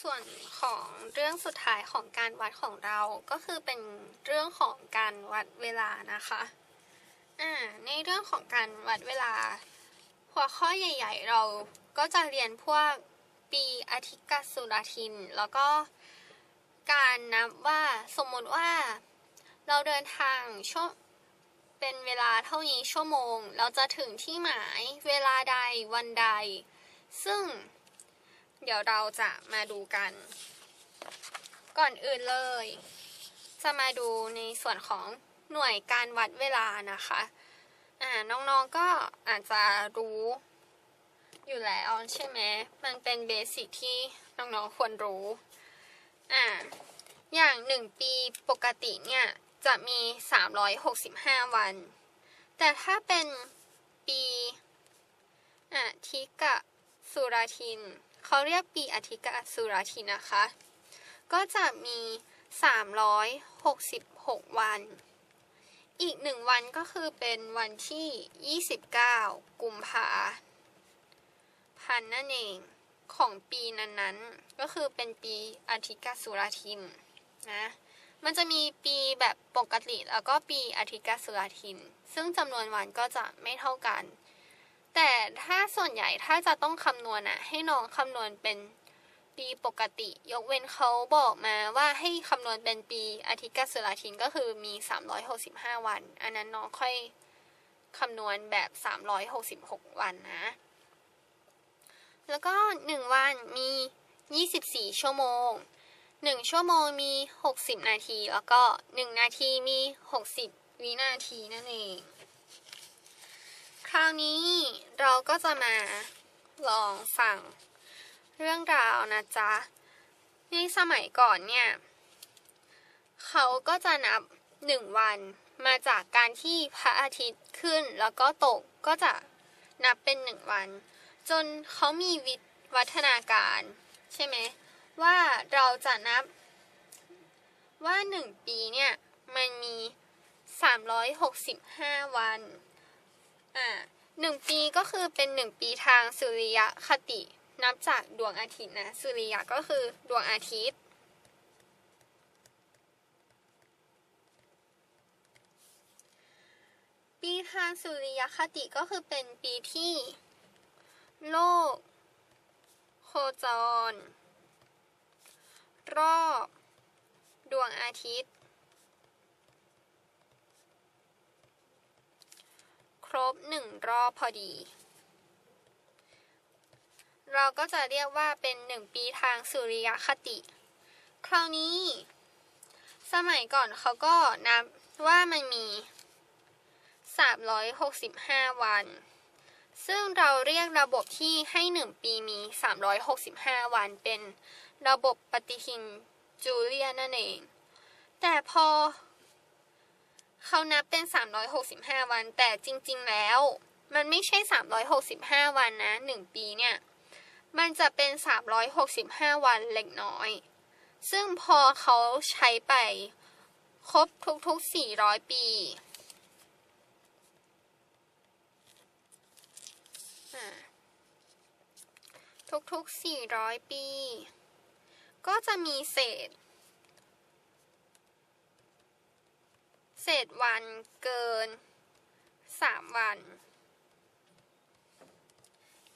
ส่วนของเรื่องสุดท้ายของการวัดของเราก็คือเป็นเรื่องของการวัดเวลานะคะอ่าในเรื่องของการวัดเวลา หัวข้อใหญ่ ๆ เราก็จะเรียนพวกปีอาทิกสุรทิน แล้วก็การนับว่าสมมติว่าเราเดินทางช่วงเป็นเวลาเท่านี้ชั่วโมง เราจะถึงที่หมายเวลาใดวันใด ซึ่ง เดี๋ยวเราจะมาดูกัน ก่อนอื่นเลย จะมาดูในส่วนของหน่วยการวัดเวลานะคะอ่าน้องๆก็อาจจะรู้อยู่แล้วใช่ไหมมันเป็นเบสิกที่น้องๆควรรู้อ่าอย่างหนึ่งปีปกติเนี่ยจะมี 365 วัน แต่ถ้าเป็นปีอาทิกะสุราทิน เขาเรียกปีอาทิกสุราทินนะคะ ก็จะมี 366 วัน อีกหนึ่งวันก็คือเป็นวันที่ 29 กุมภาพันนั่นเองของปีนั้นๆ ก็คือเป็นปีอาทิกสุราทินนะ มันจะมีปีแบบปกติแล้วก็ปีอาทิกสุราทิน ซึ่งจำนวนวันก็จะไม่เท่ากัน แต่ถ้าส่วนใหญ่ถ้าจะต้องคำนวณอะให้น้องคำนวณเป็นปีปกติ ยกเว้นเขาบอกมาว่าให้คำนวณเป็นปีอาทิตย์กัสุราทินก็คือมี 365 วัน อันนั้นน้องค่อยคำนวณแบบ 366 วันนะ แล้วก็ 1 วันมี 24 ชั่วโมง 1 ชั่วโมงมี 60 นาที แล้วก็ 1 นาทีมี 60 วินาทีนั่นเอง คราวนี้เราก็จะมาลองฟังเรื่องราวนะจ๊ะ ในสมัยก่อนเนี่ย เขาก็จะนับหนึ่งวันมาจากการที่พระอาทิตย์ขึ้นแล้วก็ตกก็จะนับเป็นหนึ่งวัน จนเขามีวิวัฒนาการ ใช่ไหมว่าเราจะนับ ว่าหนึ่งปีเนี่ย มันมี 365 วัน อ่าหนึ่งปีก็คือเป็นหนึ่งปีทางสุริยคติ นับจากดวงอาทิตย์นะ สุริยะก็คือดวงอาทิตย์ ปีทางสุริยคติก็คือเป็นปีที่ โลก โคจร รอบ ดวงอาทิตย์ รบหนึ่งรอบพอดี เราก็จะเรียกว่าเป็นหนึ่งปีทางสุริยคติ คราวนี้ สมัยก่อนเขาก็นับว่ามันมี 365 วัน ซึ่งเราเรียกระบบที่ให้หนึ่งปีมี 365 วันเป็นระบบปฏิทินจูเลียนนั่นเอง แต่พอ เขานับเป็น 365 วัน แต่จริง ๆ แล้ว มันไม่ใช่ 365 วันนะ 1 ปีเนี่ย มันจะเป็น 365 วันเล็กน้อย ซึ่งพอเขาใช้ไปครบทุกๆ 400 ปีทุกๆ 400 ปี ก็จะมีเศษ เศษวันเกิน3วัน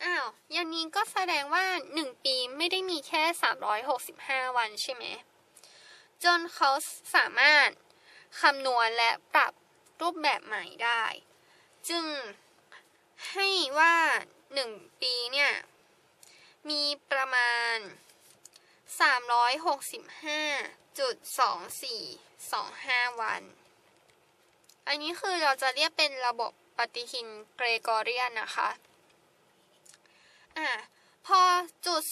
อ้าว อย่างนี้ก็แสดงว่า1ปีไม่ได้มีแค่365วันใช่ไหม จนเขาสามารถคำนวณและปรับรูปแบบใหม่ได้ จึงให้ว่า1ปีเนี่ย มีประมาณ 365.2425 วัน อันนี้คือเราจะเรียกเป็นระบบปฏิทินเกรกอเรียนนะคะ อะ พอจุด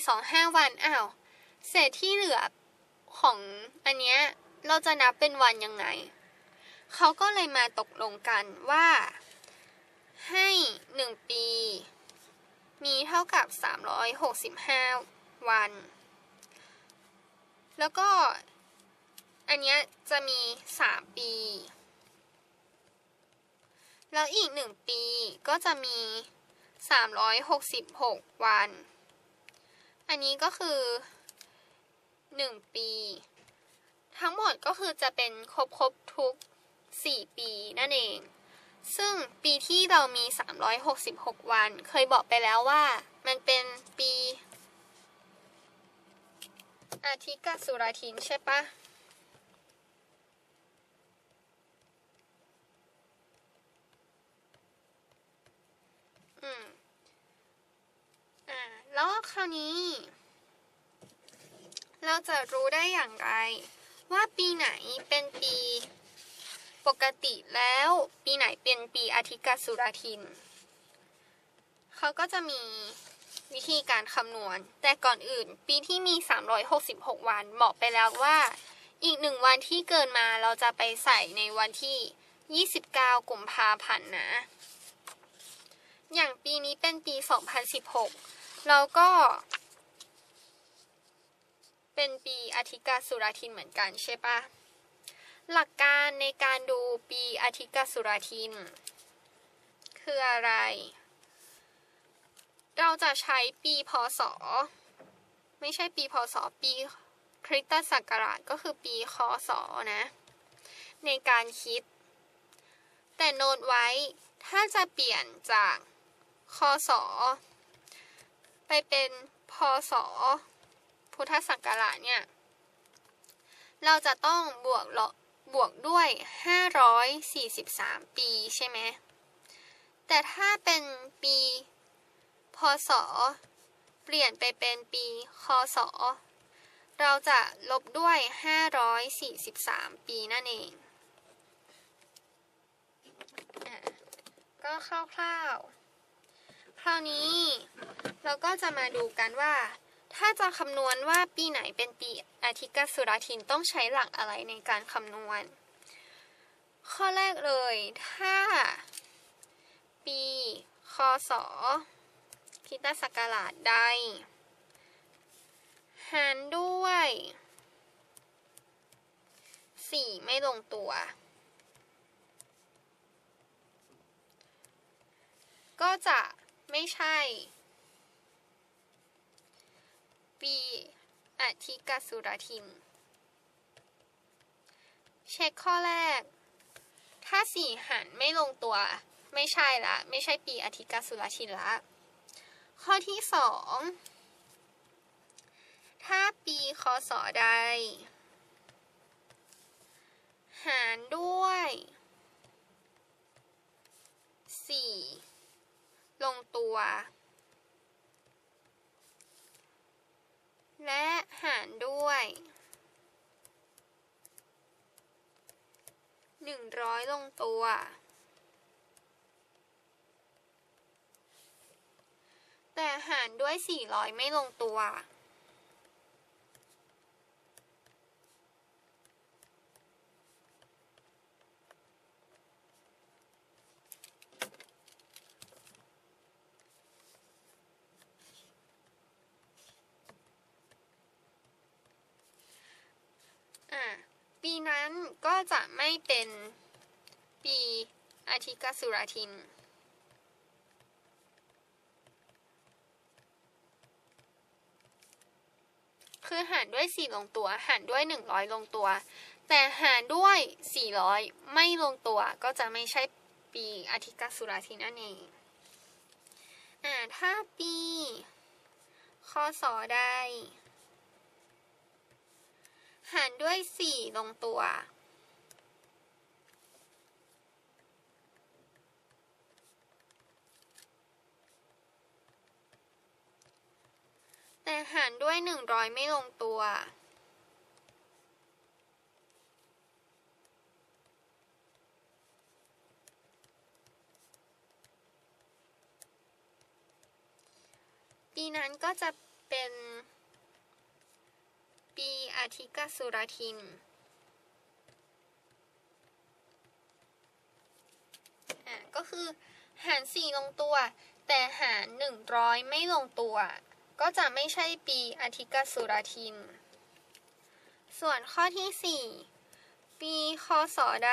2425 วันอ้าว เศษที่เหลือของอันเนี้ยเราจะนับเป็นวันยังไง เขาก็เลยมาตกลงกันว่า ให้หนึ่งปี มีเท่ากับ 365 วัน แล้วก็ อันเนี้ยจะมี 3 ปี แล้วอีก1ปีก็จะมี 366 วัน อันนี้ก็คือหนึ่งปี ทั้งหมดก็คือจะเป็นครบครบทุกสี่ปีนั่นเอง ซึ่งปีที่เรามี 366 วัน เคยบอกไปแล้วว่ามันเป็นปีอาทิตย์กับสุราทินใช่ปะ อืมอ่าแล้วคราวนี้ เราจะรู้ได้อย่างไร ว่าปีไหนเป็นปีปกติแล้วปีไหนเป็นปีอาทิตย์กสุราทิน เขาก็จะมีวิธีการคำนวณ แต่ก่อนอื่น ปีที่มี 366 วันบอกไปแล้วว่า อีกหนึ่งวันที่เกินมาเราจะไปใส่ในวันที่ 29 กุมภาพันธ์นะ อย่างปีนี้เป็นปี 2016เราก็ เป็นปีอาทิกับสุราทินเหมือนกันใช่ปะหลักการในการดูปีอาทิกับสุราทิน คืออะไร เราจะใช้ปีพศ ไม่ใช่ปีพศ ปีคริสตศักราชก็คือปีคศนะ ในการคิด แต่โน้ตไว้ถ้าจะเปลี่ยนจาก คศไปเป็นพศพุทธศักราชเนี่ย เราจะต้องบวกบบวกด้วย 543 ปีใช่ไหม แต่ถ้าเป็นปี พศ เปลี่ยนไปเป็นปีคศ เราจะลบด้วย 543 ปีนั่นเอง ก็คร่าวๆ คราวนี้ เราก็จะมาดูกันว่า ถ้าจะคำนวณว่าปีไหนเป็นปีอาทิตย์กัสุราทินต้องใช้หลักอะไรในการคำนวณ ข้อแรกเลย ถ้า ปีคศคิตศักราชใด หารด้วยสี่ไม่ลงตัว ก็จะ ไม่ใช่ ปีอาทิกสุราทินเช็คข้อแรก ถ้าสี่หารไม่ลงตัว ไม่ใช่ละ ไม่ใช่ปีอาทิกสุราทินละ ข้อที่สอง ถ้าปีคศใด หารด้วยสี่ลงตัว และหารด้วยหนึ่งร้อยลงตัว แต่หารด้วยสี่ร้อยไม่ลงตัว อะ ปีนั้นก็จะไม่เป็นปีอาทิกสุราทิน คือหารด้วย 4 ลงตัว หารด้วย 100 ลงตัว แต่หารด้วย 400 ไม่ลงตัวก็จะไม่ใช่ปีอาทิกสุราทินนั่นเองอ่าถ้าปีคศใด หารด้วย 4 ลงตัว แต่หารด้วย 100 ไม่ลงตัวปีนั้นก็จะเป็น ปีอาทิกสุราทินอะก็คือหาร4ลงตัว แต่หาร100ไม่ลงตัว ก็จะไม่ใช่ปีอาทิกสุราทิน ส่วนข้อที่4ปีคศใด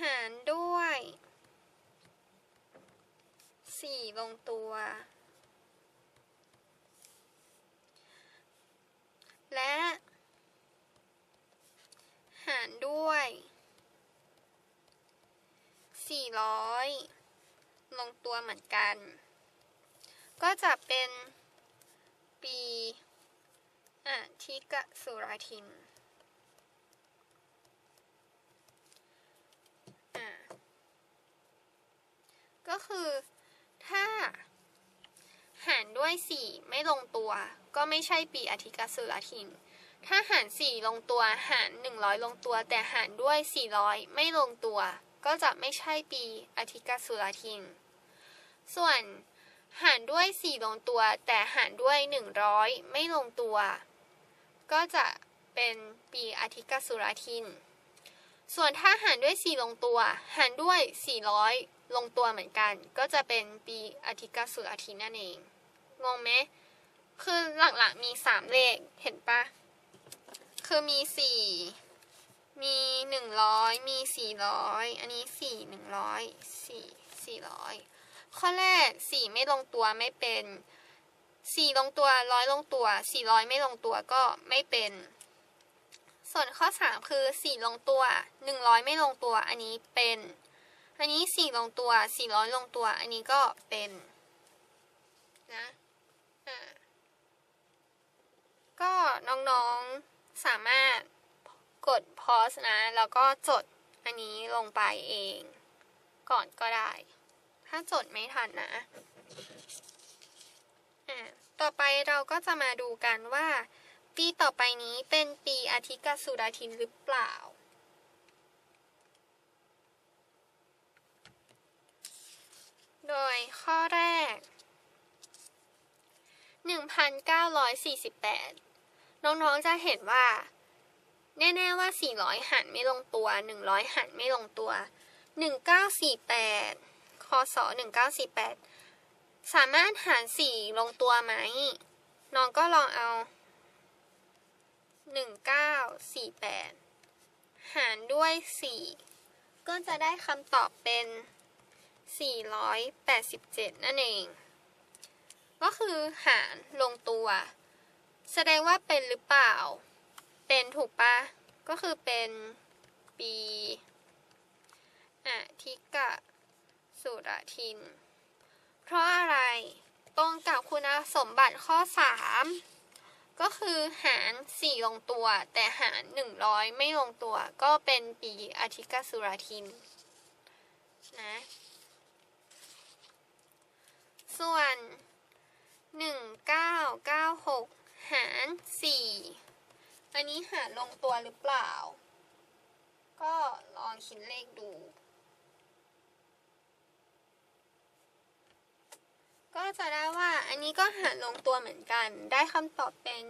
หารด้วย4ลงตัว และ หารด้วย 400 ลงตัวเหมือนกัน ก็จะเป็นปีอะทิกะสุราทินก็คือถ้า หารด้วย 4 ไม่ลงตัว ก็ไม่ใช่ปีอธิกสุราทิน ถ้าหาร 4 ลงตัวหาร 100 ลงตัว แต่หารด้วย 400 ไม่ลงตัว ก็จะไม่ใช่ปีอธิกสุราทิน ส่วนหารด้วย 4 ลงตัว แต่หารด้วย 100 ไม่ลงตัว ก็จะเป็นปีอธิกสุราทิน ส่วนถ้าหารด้วย 4 ลงตัว หารด้วย 400 ลงตัวเหมือนกัน ก็จะเป็นปีอธิกสุราทินนั่นเอง งงไหมคือหลักๆมี3เลขเห็นปะคือมี4มี100มี400อันนี้4 100 4 400ข้อแรก4ไม่ลงตัวไม่เป็น4ลงตัว100ลงตัว400ไม่ลงตัวก็ไม่เป็น ส่วนข้อ3คือ4ลงตัว100ไม่ลงตัวอันนี้เป็น อันนี้4ลงตัว400ลงตัว อันนี้ก็เป็นนะ ก็น้องๆสามารถกดพอสนะ แล้วก็จดอันนี้ลงไปเอง ก่อนก็ได้ ถ้าจดไม่ทันนะอะต่อไปเราก็จะมาดูกันว่า ปีต่อไปนี้เป็นปีอาทิกสุดาทินหรือเปล่า โดยข้อแรก 1,948 น้องๆจะเห็นว่า แน่ๆว่า 400 หันไม่ลงตัว 100 หันไม่ลงตัว 1948คศ1948 สามารถหาร 4 ลงตัวไหม น้องก็ลองเอา 1948 หารด้วย 4 ก็จะได้คำตอบเป็น 487 นั่นเอง ก็คือหารลงตัว แสดงว่าเป็นหรือเปล่า เป็นถูกปะก็คือเป็นปีอาทิกะ สุรทิน เพราะอะไรตรงกับคุณสมบัติข้อ 3 ก็คือหาร 4 ลงตัว แต่หาร 100 ไม่ลงตัว ก็เป็นปีอาทิกสุรทินนะส่วน 1996 หาร 4 อันนี้หารลงตัวหรือเปล่า ก็ลองคิดเลขดู ก็จะได้ว่าอันนี้ก็หารลงตัวเหมือนกัน ได้คำตอบเป็น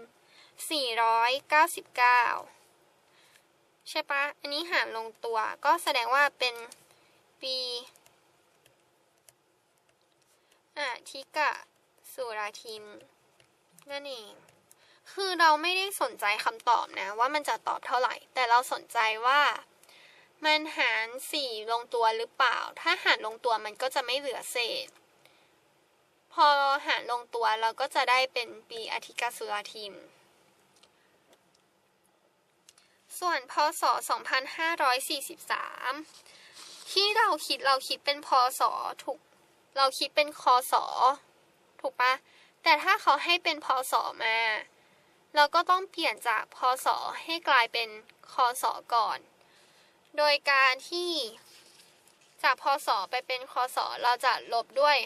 499 ใช่ปะ อันนี้หารลงตัวก็แสดงว่าเป็นปีอาทิกะ สุราทิน นั่นเอง คือเราไม่ได้สนใจคำตอบนะ ว่ามันจะตอบเท่าไหร่ แต่เราสนใจว่า มันหารสี่ลงตัวหรือเปล่า ถ้าหารลงตัวมันก็จะไม่เหลือเศษ พอหารลงตัวเราก็จะได้เป็นปีอธิกาสุราทินส่วนพศ 2543 ที่เราคิดเราคิดเป็นพศถูก เราคิดเป็นคศ ถูกปะแต่ถ้าเขาให้เป็นพศมา เราก็ต้องเปลี่ยนจากพศให้กลายเป็นคศก่อน โดยการที่จากพศไปเป็นคศเราจะลบด้วย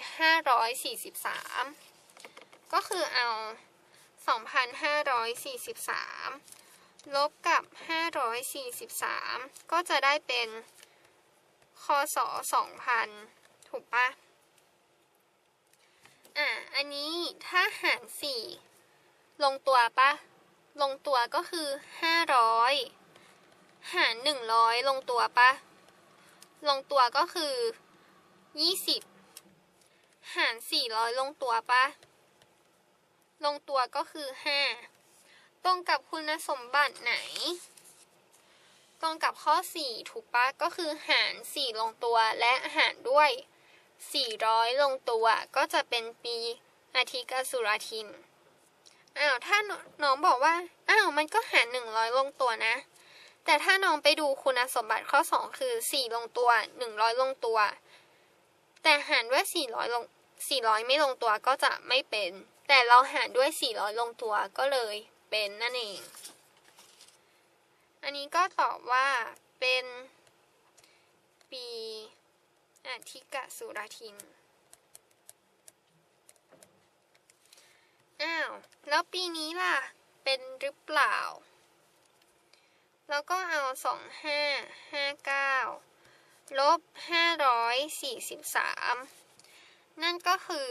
543 ก็คือเอา 2,543 ลบกับ 543 ก็จะได้เป็นคศ2,000 ถูกปะ อะ อันนี้ถ้าหาร4ลงตัวปะ ลงตัวก็คือ500หาร100ลงตัวปะ ลงตัวก็คือ20หาร400ลงตัวปะ ลงตัวก็คือ5ตรงกับคุณสมบัติไหน ตรงกับข้อ4ถูกปะ ก็คือหาร4ลงตัวและหารด้วย 400 ลงตัวก็จะเป็นปีอาทิกสุราทิน อ้าว ถ้าน้องบอกว่า อ้าว มันก็หาร 100 ลงตัวนะ แต่ถ้าน้องไปดูคุณสมบัติข้อ 2 คือ 4 ลงตัว 100 ลงตัว แต่หารด้วย 400 ลง 400 ไม่ลงตัวก็จะไม่เป็น แต่เราหารด้วย 400 ลงตัวก็เลยเป็นนั่นเอง อันนี้ก็ตอบว่าเป็นปี อาทิกะสุรทิน อ้าว แล้วปีนี้ล่ะ เป็นหรือเปล่า แล้วก็เอา 2559 ลบ 543 นั่นก็คือ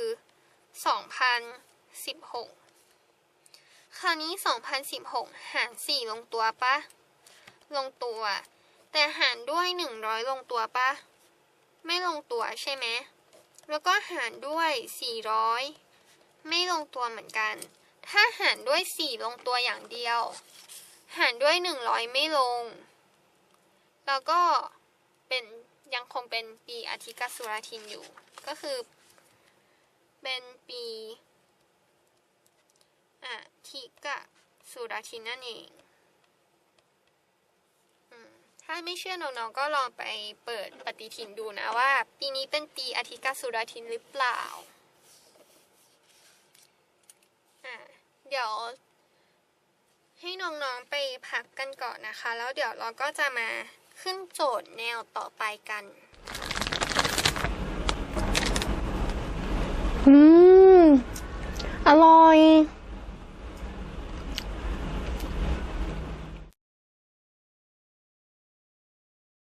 2016 คราวนี้ 2016 หาร 4 ลงตัวปะ ลงตัว แต่หารด้วย 100 ลงตัวปะ ไม่ลงตัวใช่ไหมแล้วก็หารด้วย 400 ไม่ลงตัวเหมือนกัน ถ้าหารด้วย 4 ลงตัวอย่างเดียว หารด้วย 100 ไม่ลง แล้วก็เป็นยังคงเป็นปีอาทิกสุราทินอยู่ ก็คือเป็นปีอาทิกสุราทินนั่นเอง ไม่เชื่อน้องๆก็ลองไปเปิดปฏิทินดูนะว่า ปีนี้เป็นปีอาทิกาสุราทินหรือเปล่าเดี๋ยว ให้น้องๆไปพักกันก่อนนะคะ แล้วเดี๋ยวเราก็จะมาขึ้นโจทย์แนวต่อไปกัน อืม อร่อย